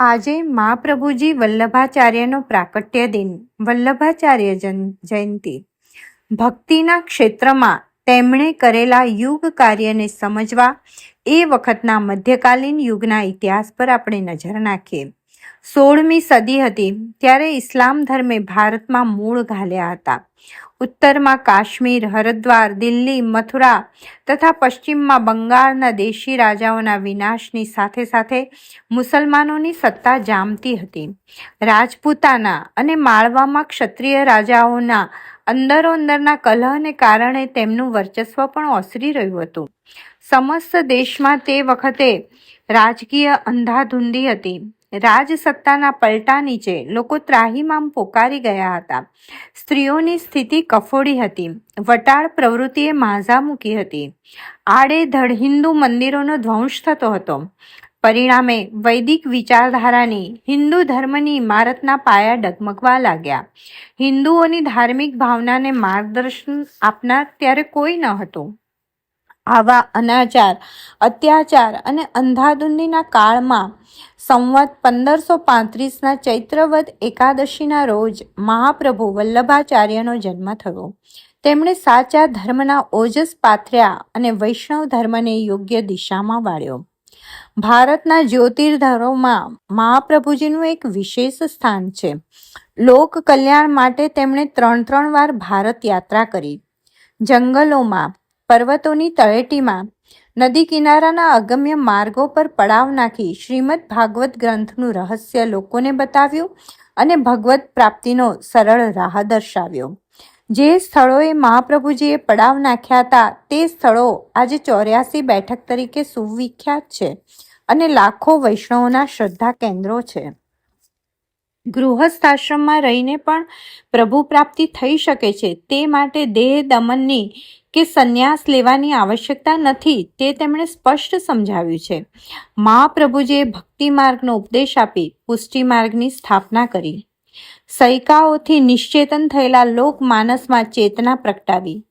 આજે મહાપ્રભુજી વલ્લભાચાર્યનો પ્રાકટ્ય દિન, વલ્લભાચાર્ય જયંતિ. ભક્તિના ક્ષેત્રમાં તેમણે કરેલા યુગ કાર્યને સમજવા એ વખતના મધ્યકાલીન યુગના ઇતિહાસ પર આપણે નજર નાખીએ. સોળમી સદી હતી, ત્યારે ઇસ્લામ ધર્મે ભારતમાં મૂળ ઘાલ્યા હતા. ઉત્તરમાં કાશ્મીર, હરિદ્વાર, દિલ્હી, મથુરા તથા પશ્ચિમમાં બંગાળના દેશી રાજાઓના વિનાશની સાથે સાથે મુસલમાનોની સત્તા જામતી હતી. રાજપૂતાના અને માળવામાં ક્ષત્રિય રાજાઓના અંદરો અંદરના કલહને કારણે તેમનું વર્ચસ્વ પણ ઓસરી રહ્યું હતું. સમસ્ત દેશમાં તે વખતે રાજકીય અંધાધૂંધી હતી. રાજસત્તાના પલટા નીચે લોકો ત્રાહીમામ પોકારી ગયા હતા. સ્ત્રીઓની સ્થિતિ કફોડી હતી. વટાળ પ્રવૃત્તિએ માઝા મૂકી હતી. આડેધડ હિન્દુ મંદિરોનો ધ્વંસ થતો હતો. પરિણામે વૈદિક વિચારધારાની હિન્દુ ધર્મની ઇમારતના પાયા ડગમગવા લાગ્યા. હિન્દુઓની ધાર્મિક ભાવનાને માર્ગદર્શન આપનાર ત્યારે કોઈ ન હતું. આવા અનાચાર, અત્યાચાર અને અંધાધૂંધીના કાળમાં સંવત પંદરસો પાંત્રીસના ચૈત્રવદ એકાદશીના રોજ મહાપ્રભુ વલ્લભાચાર્યનો જન્મ થયો. તેમણે સાચા ધર્મના ઓજસ પાથર્યા અને વૈષ્ણવ ધર્મને યોગ્ય દિશામાં વાળ્યો. ભારતના જ્યોતિર્ધરોમાં મહાપ્રભુજીનું એક વિશેષ સ્થાન છે. લોક કલ્યાણ માટે તેમણે ત્રણ ત્રણ વાર ભારત યાત્રા કરી. જંગલોમાં પર્વતોની તળેટીમાં નદી કિનારાના અગમ્ય માર્ગો પર પડાવ નાખી શ્રીમદ ભાગવત ગ્રંથનું રહસ્ય લોકોને બતાવ્યું અને ભગવત પ્રાપ્તિનો સરળ રાહ દર્શાવ્યો. જે સ્થળોએ મહાપ્રભુજીએ પડાવ નાખ્યા હતા, તે સ્થળો આજે ચોર્યાસી બેઠક તરીકે સુવિખ્યાત છે અને લાખો વૈષ્ણવોના શ્રદ્ધા કેન્દ્રો છે. ગૃહસ્થાશ્રમમાં રહીને પણ પ્રભુ પ્રાપ્તિ થઈ શકે છે. તે માટે દેહ દમનની કે સંન્યાસ લેવાની આવશ્યકતા નથી, તે તેમણે સ્પષ્ટ સમજાવ્યું છે. મહાપ્રભુજીએ ભક્તિ માર્ગનો ઉપદેશ આપી પુષ્ટિ માર્ગની સ્થાપના કરી. સૈકાઓથી નિશ્ચેતન થયેલા લોકમાનસમાં ચેતના પ્રગટાવી.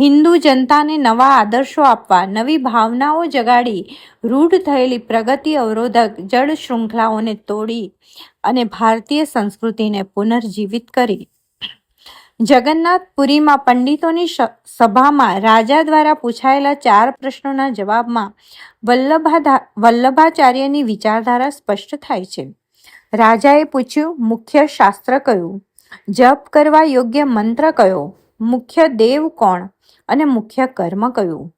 હિન્દુ જનતાને નવા આદર્શો આપવા, નવી ભાવનાઓ જગાડી, રૂઢ થયેલી પ્રગતિ અવરોધક જળ શૃંખલાઓને તોડી. અને ભારતીય સંસ્કૃતિને પુનર્જીવિત કરી. જગન્નાથપુરીમાં પંડિતોની સભામાં રાજા દ્વારા પૂછાયેલા ચાર પ્રશ્નોના જવાબમાં વલ્લભા વલ્લભાચાર્યની વિચારધારા સ્પષ્ટ થાય છે. રાજાએ પૂછ્યું, મુખ્ય શાસ્ત્ર કયું? જપ કરવા યોગ્ય મંત્ર કયો? મુખ્ય દેવ કોણ? અને મુખ્ય કર્મ કયું?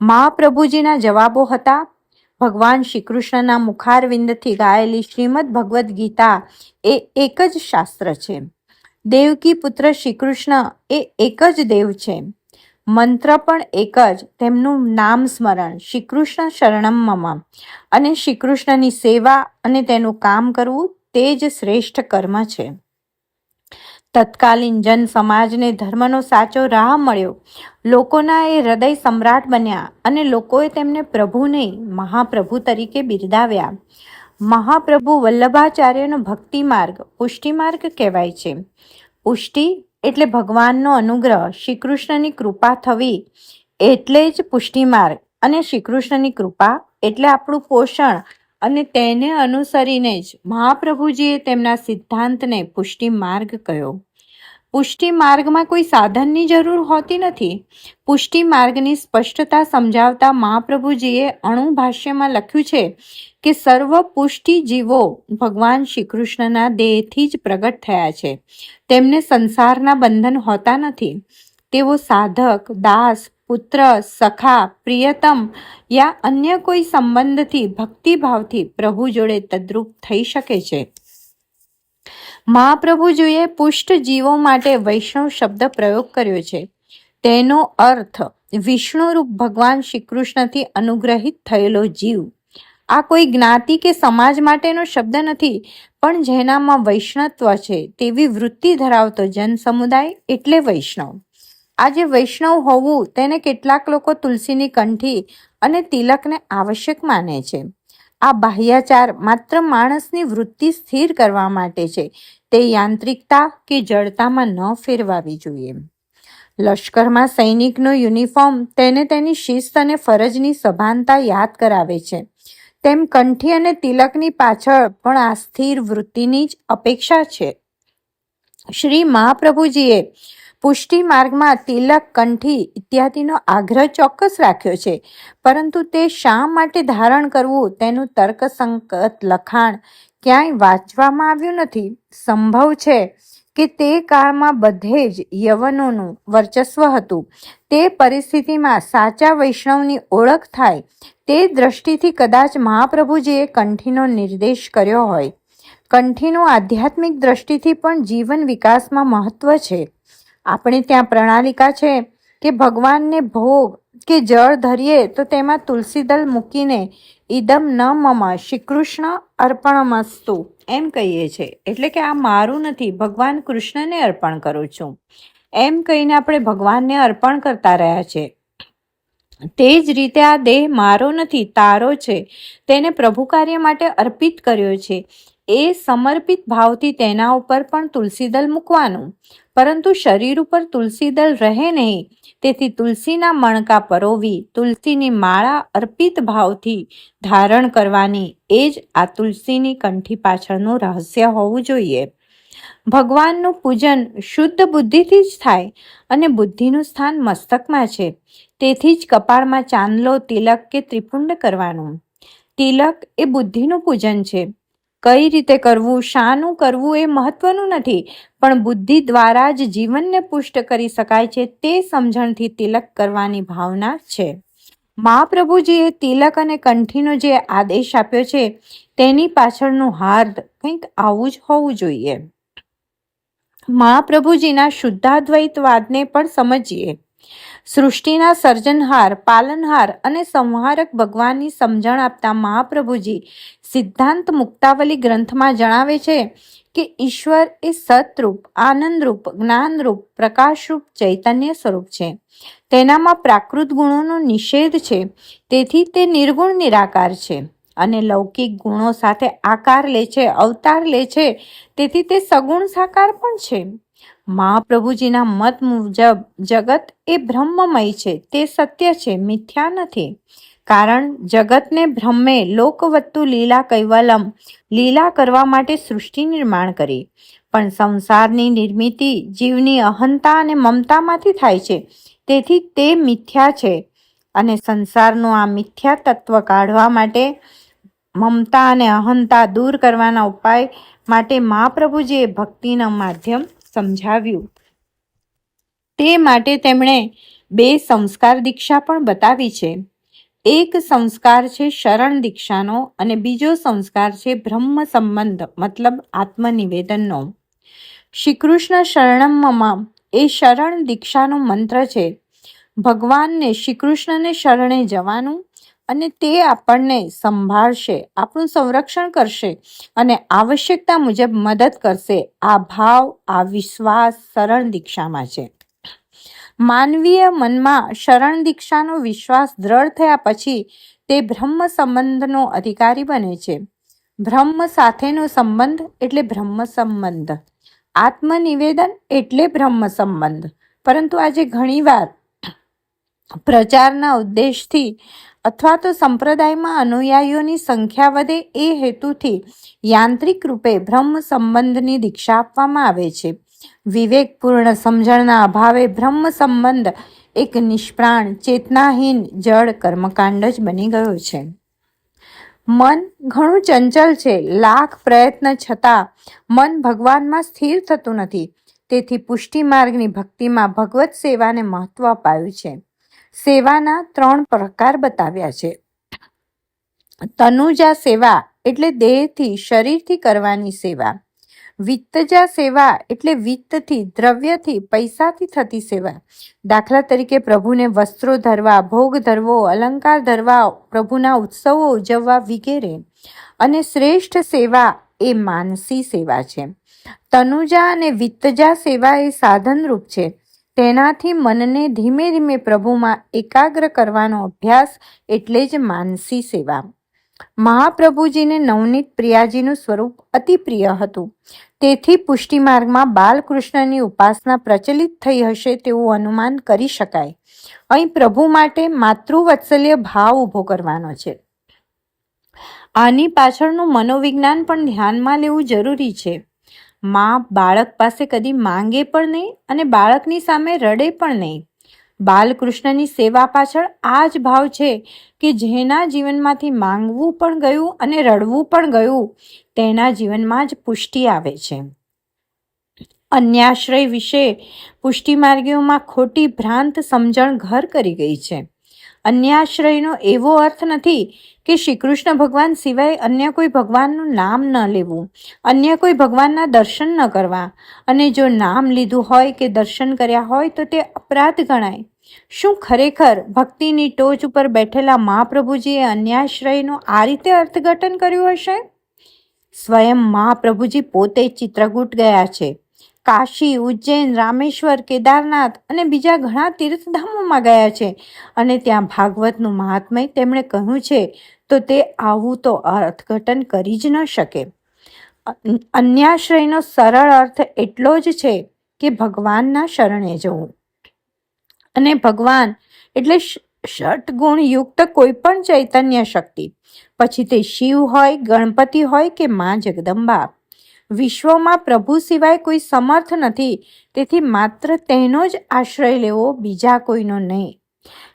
મહાપ્રભુજીના જવાબો હતા ભગવાન શ્રી કૃષ્ણના મુખારવિંદથી ગાયેલી શ્રીમદ ભગવદ્ ગીતા એ એક જ શાસ્ત્ર છે. દેવકી પુત્ર શ્રી કૃષ્ણ એ એક જ દેવ છે. મંત્ર પણ એક જ, તેમનું નામ સ્મરણ શ્રી કૃષ્ણ શરણમ મમ. અને શ્રી કૃષ્ણની સેવા અને તેનું કામ કરવું તે જ શ્રેષ્ઠ કર્મ છે. તત્કાલીન જન સમાજને ધર્મનો સાચો રાહ મળ્યો. લોકોના એ હૃદય સમ્રાટ બન્યા અને લોકોએ તેમને પ્રભુ નહીં, મહાપ્રભુ તરીકે બિરદાવ્યા. મહાપ્રભુ વલ્લભાચાર્યનો ભક્તિ માર્ગ પુષ્ટિ માર્ગ કહેવાય છે. પુષ્ટિ એટલે ભગવાનનો અનુગ્રહ, શ્રીકૃષ્ણની કૃપા થવી એટલે જ પુષ્ટિ માર્ગ અને શ્રીકૃષ્ણની કૃપા એટલે આપણું પોષણ અને તેને અનુસરીને જ મહાપ્રભુજીએ તેમના સિદ્ધાંતને પુષ્ટિ માર્ગ કહ્યો. પુષ્ટિ માર્ગમાં કોઈ સાધનની જરૂર હોતી નથી. પુષ્ટિ માર્ગની સ્પષ્ટતા સમજાવતા મહાપ્રભુજીએ અણુ ભાષ્યમાં લખ્યું છે કે સર્વ પુષ્ટિ જીવો ભગવાન શ્રી કૃષ્ણના દેહથી જ પ્રગટ થયા છે. તેમને સંસારના બંધન હોતા નથી. તેઓ સાધક, દાસ પુત્ર, સખા, પ્રિયતમ યા અન્ય કોઈ સંબંધથી, ભક્તિભાવથી પ્રભુ જોડે તદ્રુપ થઈ શકે છે. મહાપ્રભુજીએ પુષ્ટ જીવો માટે વૈષ્ણવ શબ્દ પ્રયોગ કર્યો છે. તેનો અર્થ, વિષ્ણુરૂપ ભગવાન શ્રી કૃષ્ણથી અનુગ્રહિત થયેલો જીવ. આ કોઈ જ્ઞાતિ કે સમાજ માટેનો શબ્દ નથી, પણ જેનામાં વૈષ્ણત્વ છે, તેવી વૃત્તિ ધરાવતો જન સમુદાય એટલે વૈષ્ણવ. આજે વૈષ્ણવ હોવું તેને કેટલાક લોકો તુલસીની કંઠી અને તિલકને આવશ્યક માને છે. આ બાહ્યાચાર માત્ર માણસની વૃત્તિ સ્થિર કરવા માટે છે. તે યાંત્રિકતા કે જડતામાં ન ફેરવાવી જોઈએ. લશ્કરમાં સૈનિકનો યુનિફોર્મ તેને તેની શિસ્ત અને ફરજની સભાનતા યાદ કરાવે છે. તેમ કંઠી અને તિલકની પાછળ પણ આ સ્થિર વૃત્તિની જ અપેક્ષા છે. શ્રી મહાપ્રભુજીએ પુષ્ટિ માર્ગમાં તિલક, કંઠી ઇત્યાદિનો આગ્રહ ચોક્કસ રાખ્યો છે. પરંતુ તે શા માટે ધારણ કરવું? તેનું તર્કસંકત લખાણ ક્યાંય વાંચવામાં આવ્યું નથી. સંભવ છે કે તે કાળમાં બધે જ યવનોનું વર્ચસ્વ હતું. તે પરિસ્થિતિમાં સાચા વૈષ્ણવની ઓળખ થાય તે દ્રષ્ટિથી કદાચ મહાપ્રભુજીએ કંઠીનો નિર્દેશ કર્યો હોય. કંઠીનું આધ્યાત્મિક દ્રષ્ટિથી પણ જીવન વિકાસમાં મહત્વ છે. આપણે ત્યાં પ્રણાલિકા છે કે ભગવાનને ભોગ કે જળ ધરીએ તો તેમાં તુલસી દલ મૂકીને ઈદમ ન મમ શ્રી કૃષ્ણ અર્પણમસ્તુ એમ કહીએ છીએ એટલે કે આ મારું નથી, ભગવાન કૃષ્ણને અર્પણ કરું છું. એમ કહીને આપણે ભગવાનને અર્પણ કરતા રહ્યા છે. તે જ રીતે આ દેહ મારો નથી, તારો છે. તેને પ્રભુ કાર્ય માટે અર્પિત કર્યો છે. એ સમર્પિત ભાવથી તેના ઉપર પણ તુલસીદલ મૂકવાનું. પરંતુ શરીર ઉપર તુલસીદલ રહે નહીં. તેથી તુલસીના મણકા પરોવી, તુલસીની માળા અર્પિત ભાવથી ધારણ કરવાની એ જ આ તુલસીની કંઠી પાછળનું રહસ્ય હોવું જોઈએ. ભગવાનનું પૂજન શુદ્ધ બુદ્ધિથી જ થાય અને બુદ્ધિનું સ્થાન મસ્તકમાં છે. તેથી જ કપાળમાં ચાંદલો તિલક કે ત્રિપુંડ કરવાનું. તિલક એ બુદ્ધિનું પૂજન છે. કઈ રીતે કરવું, શાનું કરવું એ મહત્વનું નથી, પણ બુદ્ધિ દ્વારા જ જીવનને પુષ્ટ કરી શકાય છે તે સમજણથી તિલક કરવાની ભાવના છે. મહાપ્રભુજીએ તિલક અને કંઠીનો જે આદેશ આપ્યો છે, તેની પાછળનું હાર્દ કંઈક આવું જ હોવું જોઈએ. મહાપ્રભુજીના શુદ્ધાદ્વૈતવાદને પણ સમજીએ. સૃષ્ટિના સર્જનહાર, પાલનહાર અને સંહારક ભગવાનની સમજણ આપતા મહાપ્રભુજી સિદ્ધાંત મુક્તાવલી ગ્રંથમાં જણાવે છે કે ઈશ્વર એ સતરૂપ, આનંદરૂપ, જ્ઞાનરૂપ, પ્રકાશરૂપ, ચૈતન્ય સ્વરૂપ છે. તેનામાં પ્રાકૃત ગુણોનો નિષેધ છે. તેથી તે નિર્ગુણ, નિરાકાર છે અને લૌકિક ગુણો સાથે આકાર લે છે, અવતાર લે છે. તેથી તે સગુણ સાકાર પણ છે. મહાપ્રભુજીના મત મુજબ જગત એ બ્રહ્મમય છે, તે સત્ય છે, મિથ્યા નથી. કારણ જગતને બ્રહ્મે લોકવત્તુ લીલા કૈવલમ, લીલા કરવા માટે સૃષ્ટિ નિર્માણ કરી. પણ સંસારની નિર્મિતિ જીવની અહંતા અને મમતામાંથી થાય છે, તેથી તે મિથ્યા છે. અને સંસારનું આ મિથ્યા તત્વ કાઢવા માટે મમતા અને અહંતા દૂર કરવાના ઉપાય માટે મહાપ્રભુજીએ ભક્તિના માધ્યમ સમજાવ્યું. તે માટે તેમણે બે સંસ્કાર દીક્ષા પણ બતાવી છે. એક સંસ્કાર છે શરણ દીક્ષાનો અને બીજો સંસ્કાર છે બ્રહ્મ સંબંધ, મતલબ આત્મનિવેદનનો. શ્રી કૃષ્ણ શરણમમાં એ શરણ દીક્ષાનો મંત્ર છે. ભગવાનને શ્રી કૃષ્ણને શરણે જવાનું અને તે આપણને સંભાળશે, આપણું સંરક્ષણ કરશે અને આવશ્યકતા મુજબ મદદ કરશે. આ ભાવ, આ વિશ્વાસ શરણ દીક્ષામાં છે. માનવીય મનમાં શરણ દીક્ષાનો વિશ્વાસ દ્રઢ થયા પછી તે બ્રહ્મ સંબંધનો અધિકારી બને છે. બ્રહ્મ સાથેનો સંબંધ એટલે બ્રહ્મ સંબંધ. આત્મનિવેદન એટલે બ્રહ્મ સંબંધ. પરંતુ આજે ઘણીવાર પ્રચારના ઉદ્દેશથી અથવા તો સંપ્રદાયમાં અનુયાયીઓની સંખ્યા વધે એ હેતુથી યાંત્રિક રૂપે બ્રહ્મ સંબંધની દીક્ષા આપવામાં આવે છે. વિવેકપૂર્ણ સમજણના અભાવે બ્રહ્મ સંબંધ એક નિષ્પ્રાણ, ચેતનાહીન જળ કર્મકાંડ જ બની ગયો છે. મન ઘણું ચંચલ છે. લાખ પ્રયત્ન છતાં મન ભગવાનમાં સ્થિર થતું નથી. તેથી પુષ્ટિ માર્ગની ભક્તિમાં ભગવત સેવાને મહત્વ અપાયું છે. સેવાના ત્રણ પ્રકાર બતાવ્યા છે. તનુજા સેવા એટલે દેહથી, શરીરથી કરવાની સેવા. વિત્તજા સેવા એટલે વિત્તથી, દ્રવ્યથી, પૈસાથી થતી સેવા. દાખલા તરીકે પ્રભુને વસ્ત્રો ધરવા, ભોગ ધરવો, અલંકાર ધરવા, પ્રભુના ઉત્સવો ઉજવવા વગેરે. અને શ્રેષ્ઠ સેવા એ માનસી સેવા છે. તનુજા અને વિત્તજા સેવા એ સાધનરૂપ છે. તેનાથી મનને ધીમે ધીમે પ્રભુમાં એકાગ્ર કરવાનો અભ્યાસ એટલે જ માનસી સેવા. મહાપ્રભુજીને નવનીત પ્રિયાજીનું સ્વરૂપ અતિ પ્રિય હતું. તેથી પુષ્ટિ માર્ગમાં બાલકૃષ્ણની ઉપાસના પ્રચલિત થઈ હશે તેવું અનુમાન કરી શકાય. અહીં પ્રભુ માટે માતૃવત્સલ્ય ભાવ ઊભો કરવાનો છે. આની પાછળનું મનોવિજ્ઞાન પણ ધ્યાનમાં લેવું જરૂરી છે. માં બાળક પાસે કદી માંગે પણ નહીં અને બાળકની સામે રડે પણ નહીં. બાલકૃષ્ણની સેવા પાછળ આ જ ભાવ છે કે જેના જીવનમાંથી માંગવું પણ ગયું અને રડવું પણ ગયું, તેના જીવનમાં જ પુષ્ટિ આવે છે. અન્યાશ્રય વિશે પુષ્ટિ માર્ગીઓમાં ખોટી ભ્રાંત સમજણ ઘર કરી ગઈ છે. અન્યાશ્રયનો એવો અર્થ નથી કે શ્રી કૃષ્ણ ભગવાન સિવાય અન્ય કોઈ ભગવાનનું નામ ન લેવું, અન્ય કોઈ ભગવાનના દર્શન ન કરવા. અને જો નામ લીધું હોય કે દર્શન કર્યા હોય તો તે અપરાધ ગણાય. શું ખરેખર ભક્તિની ટોચ ઉપર બેઠેલા મહાપ્રભુજીએ અન્યાશ્રયનું આ રીતે અર્થઘટન કર્યું હશે? સ્વયં મહાપ્રભુજી પોતે ચિત્રકૂટ ગયા છે. કાશી, ઉજ્જૈન, રામેશ્વર, કેદારનાથ અને બીજા ઘણા તીર્થધામોમાં ગયા છે. અને ત્યાં ભાગવતનું મહાત્મય તેમણે કહ્યું છે, તો તે આવું તો અર્થઘટન કરી જ ન શકે. અન્યાશ્રયનો સરળ અર્થ એટલો જ છે કે ભગવાનના શરણે જવું. અને ભગવાન એટલે ષટગુણ યુક્ત કોઈ પણ ચૈતન્ય શક્તિ. પછી તે શિવ હોય, ગણપતિ હોય કે મા જગદંબા. વિશ્વમાં પ્રભુ સિવાય કોઈ સમર્થ નથી. તેથી માત્ર તેનો જ આશ્રય લેવો બીજા કોઈનો નહીં.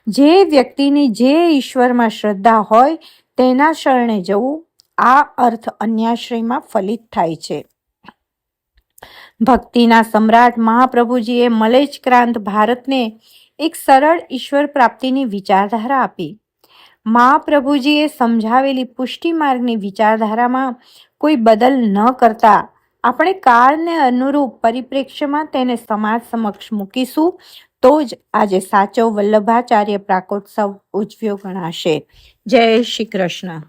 જે વ્યક્તિની જે ઈશ્વરમાં શ્રદ્ધા હોય તેના શરણે જવું આ અર્થ અન્યાશ્રયમાં ફલિત થાય છે. ભક્તિના સમ્રાટ મહાપ્રભુજીએ મલેજ ક્રાંત ભારતને એક સરળ ઈશ્વર પ્રાપ્તિની વિચારધારા આપી. મહાપ્રભુજીએ સમજાવેલી પુષ્ટિ માર્ગની વિચારધારામાં કોઈ બદલ ન કરતા આપણે કાળને અનુરૂપ પરિપ્રેક્ષ્યમાં તેને સમાજ સમક્ષ મૂકીશું, તો જ આજે સાચો વલ્લભાચાર્ય પ્રાકોત્સવ ઉજવ્યો ગણાશે. જય શ્રી કૃષ્ણ.